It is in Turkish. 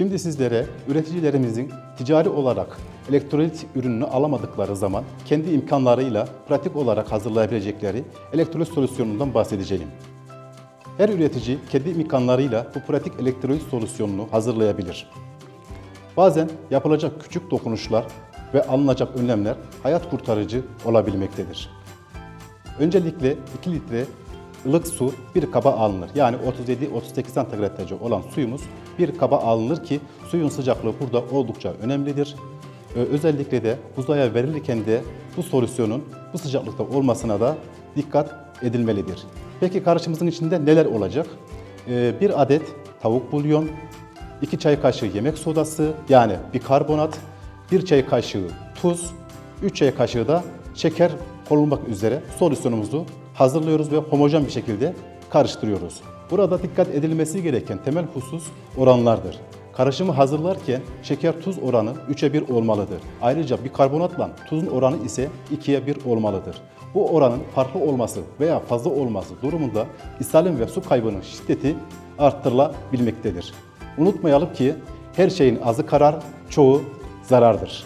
Şimdi sizlere üreticilerimizin ticari olarak elektrolit ürününü alamadıkları zaman kendi imkanlarıyla pratik olarak hazırlayabilecekleri elektrolit solüsyonundan bahsedeceğim. Her üretici kendi imkanlarıyla bu pratik elektrolit solüsyonunu hazırlayabilir. Bazen yapılacak küçük dokunuşlar ve alınacak önlemler hayat kurtarıcı olabilmektedir. Öncelikle 2 litre ılık su bir kaba alınır. Yani 37-38 santigrat derece olan suyumuz bir kaba alınır ki suyun sıcaklığı burada oldukça önemlidir. Ee, Özellikle de buzaya verilirken de bu solüsyonun bu sıcaklıkta olmasına da dikkat edilmelidir. Peki karışımımızın içinde neler olacak? Ee, Bir adet tavuk bulyon, 2 çay kaşığı yemek sodası yani bikarbonat, 1 çay kaşığı tuz, 3 çay kaşığı da şeker konulmak üzere solüsyonumuzu hazırlıyoruz ve homojen bir şekilde karıştırıyoruz. Burada dikkat edilmesi gereken temel husus oranlardır. Karışımı hazırlarken şeker tuz oranı 3'e 1 olmalıdır. Ayrıca bikarbonatla tuzun oranı ise 2'ye 1 olmalıdır. Bu oranın farklı olması veya fazla olması durumunda ishalin ve su kaybının şiddeti arttırılabilmektedir. Unutmayalım ki her şeyin azı karar, çoğu zarardır.